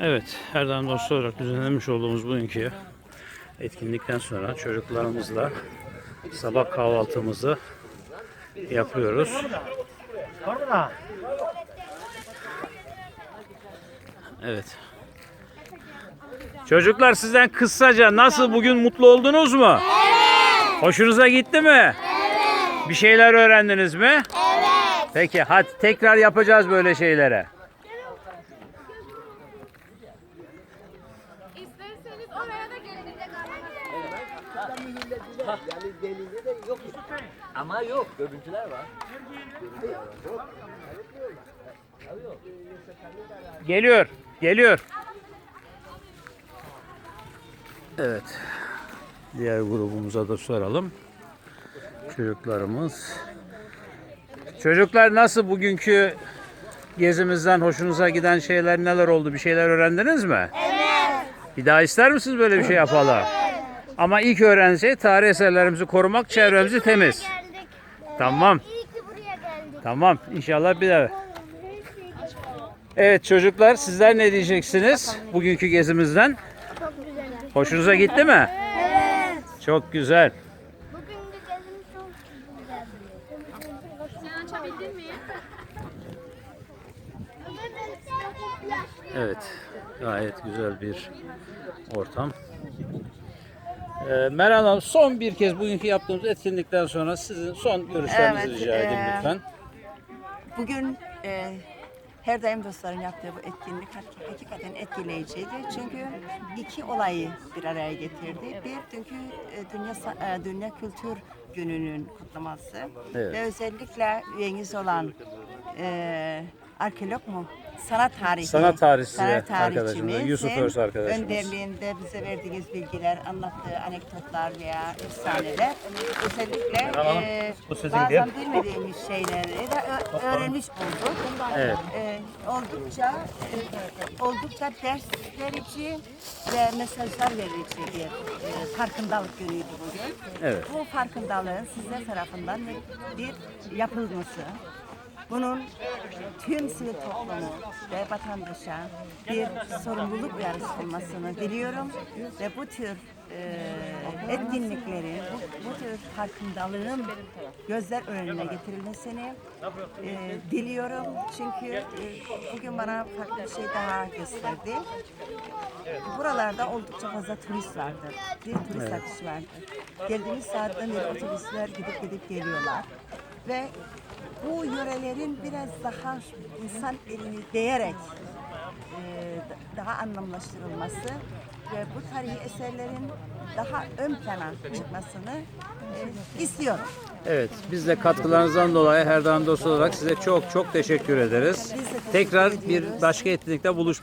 Evet, her daim dostu olarak düzenlemiş olduğumuz bugünkü etkinlikten sonra çocuklarımızla sabah kahvaltımızı yapıyoruz. Evet. Çocuklar sizden kısaca nasıl bugün mutlu oldunuz mu? Evet. Hoşunuza gitti mi? Evet. Bir şeyler öğrendiniz mi? Evet. Peki hadi tekrar yapacağız böyle şeylere. Oraya da gelin. Yani delili de yok. Ama yok, görüntüler var. Geliyor, geliyor. Evet. Diğer grubumuza da soralım. Çocuklarımız. Çocuklar nasıl bugünkü gezimizden hoşunuza giden şeyler neler oldu? Bir şeyler öğrendiniz mi? Evet. Bir daha ister misiniz böyle bir şey yapalım? Ama ilk öğrenen şey tarih eserlerimizi korumak, çevremizi temiz. Tamam. İyi ki buraya geldik. Tamam. İnşallah bir daha. Evet çocuklar sizler ne diyeceksiniz bugünkü gezimizden? Çok güzel. Hoşunuza gitti mi? Evet. Çok güzel. Bugünkü gezimiz çok güzel. Sen açabildin mi? Evet. Gayet güzel bir ortam. Ee, Meral Hanım son bir kez bugünkü yaptığımız etkinlikten sonra sizin son görüşlerinizi Evet, rica edeyim e, lütfen. Bugün e, her daim dostların yaptığı bu etkinlik hak- hakikaten etkileyiciydi. Çünkü iki olayı bir araya getirdi. Bir dünkü e, Dünya Sa- e, Dünya Kültür Günü'nün kutlaması Evet. ve özellikle üyeniz olan e, arkeolog mu? Sanat tarihi. Sanat tarihçisi sanat arkadaşımız, Yusuf Öz arkadaşımız. önderliğinde bize verdiğiniz bilgiler, anlattığı anekdotlar veya efsaneler özellikle Hanım, e, bu sizin bazen diye. bilmediğimiz şeyleri de ö- öğrenmiş olduk. Evet. E, oldukça e, oldukça ders verici ve mesajlar verici bir e, farkındalık günüydü bugün. Evet. Bu farkındalığın sizler tarafından bir yapılması, bunun tüm sivil toplumu ve vatandaşa bir sorumluluk uyarısı olmasını diliyorum ve bu tür e, etkinliklerin, bu, bu tür farkındalığın gözler önüne getirilmesini e, diliyorum. Çünkü e, bugün bana farklı bir şey daha gösterdi. Buralarda oldukça fazla turist vardır. Bir turist akışı vardır. Geldiğimiz saatten beri otobüsler gidip gidip geliyorlar. Ve bu yörelerin biraz daha insan elini değerek e, daha anlamlaştırılması ve bu tarihi eserlerin daha ön plana çıkmasını e, istiyorum. Evet, biz de katkılarınızdan dolayı her daim dost olarak size çok çok teşekkür ederiz. Tekrar bir başka etkinlikte buluşmak